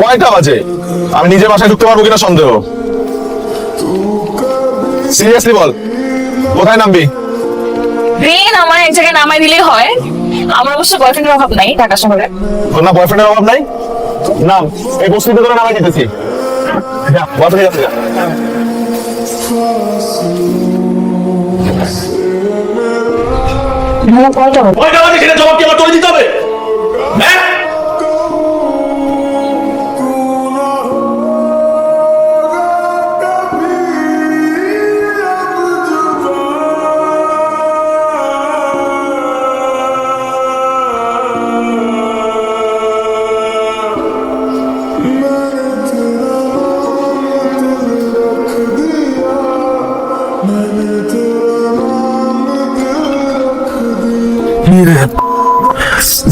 কয়টা বাজে? আমি নিজে বাসায় ঢুকতে পারব কিনা সন্দেহ? সিরিয়াসলি বল। কোথায় নামবি? ঋণ আমার এক জায়গায় নামাই দিলেই হয়। আমার অবশ্য বয়ফ্রেন্ডের অভাব নাই ঢাকা শহরে। তোর না বয়ফ্রেন্ডের অভাব নাই? নাম এই বস্তুতে তোরা নামাই দিতেছি। যা বয়ফ্রেন্ড যাচ্ছে যা। ভালো কয়টা হবে কয়টা বাজে সেটা জবাব কি আমার তোরে দিতে হবে?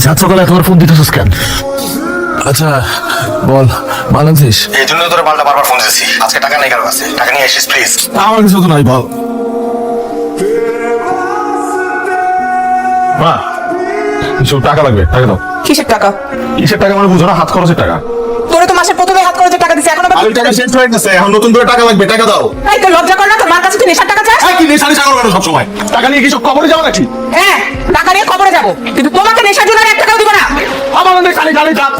সাত সকালে তোমার ফোন দিতেছিস কেন? আচ্ছা বল ভালো আছিস এই জন্য তোরা পাল্টা বারবার ফোন দিতেছি। আজকে টাকা নেই কারও কাছে। টাকা নিয়ে আসিস প্লিজ আমার কিছু তো নাই বল। মা কিছু টাকা লাগবে টাকা দাও। কিসের টাকা? কিসের টাকা মানে বুঝো না হাত খরচের টাকা। তোরে তো মাসের প্রথমে হাত খরচের টাকা দিছে এখন আবার আগে টাকা শেষ হয়ে গেছে এখন নতুন করে টাকা লাগবে টাকা দাও। এই তো লজ্জা কর না তোর মার কাছে তুই নেশার টাকা চাস? এই কি নেশা নেশা করবে সব সময় টাকা নিয়ে কি সব কবরে যাও নাকি? হ্যাঁ টাকা নিয়ে খবরে যাব কিন্তু তোমাকে নেশার জন্য আর এক টাকাও দিব না। আমার মনে খালি খালি চাপ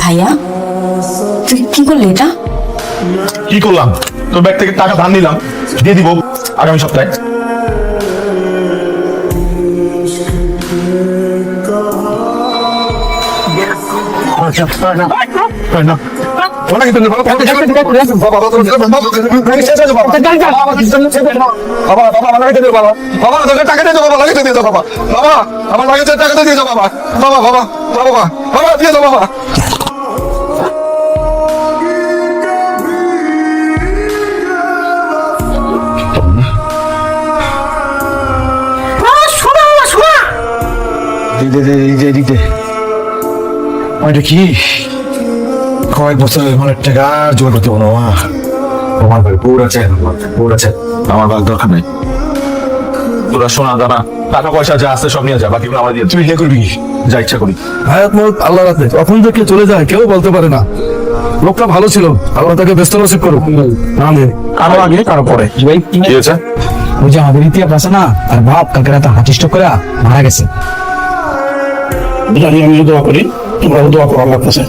ভাইয়া তুই কি করলি এটা? কি করলাম? তোর ব্যাগ থেকে টাকা ধার নিলাম দিয়ে দিব আগামী সপ্তাহে। বাবা বাবা। বাবা। দিতে দিতে ওইটা কি? কয়েক বছর অনেক টাকা জোর করতে পারো মা। তোমার ভাই বউর আছে বউর আছে। আমার ভাগ দরকার নেই। তোরা শোনা দানা টাকা পয়সা যা আছে সব নিয়ে যা বাকিগুলো আমার দিয়ে তুই ইয়ে করবি যা ইচ্ছা করি। হায়াত মত আল্লাহ রাখে কখন থেকে চলে যায় কেউ বলতে পারে না। লোকটা ভালো ছিল আল্লাহ তাকে ব্যস্ত নসিব করুক। দে কারও আগে কারও পরে। ভাই কি হয়েছে? ওই যে আমাদের ইতিহাস আছে না আর বাপ কালকে রাতে হার্ট স্ট্রোক করে মারা গেছে। জানি আমি দোয়া করি তোমরাও দোয়া করো আল্লাহর কাছে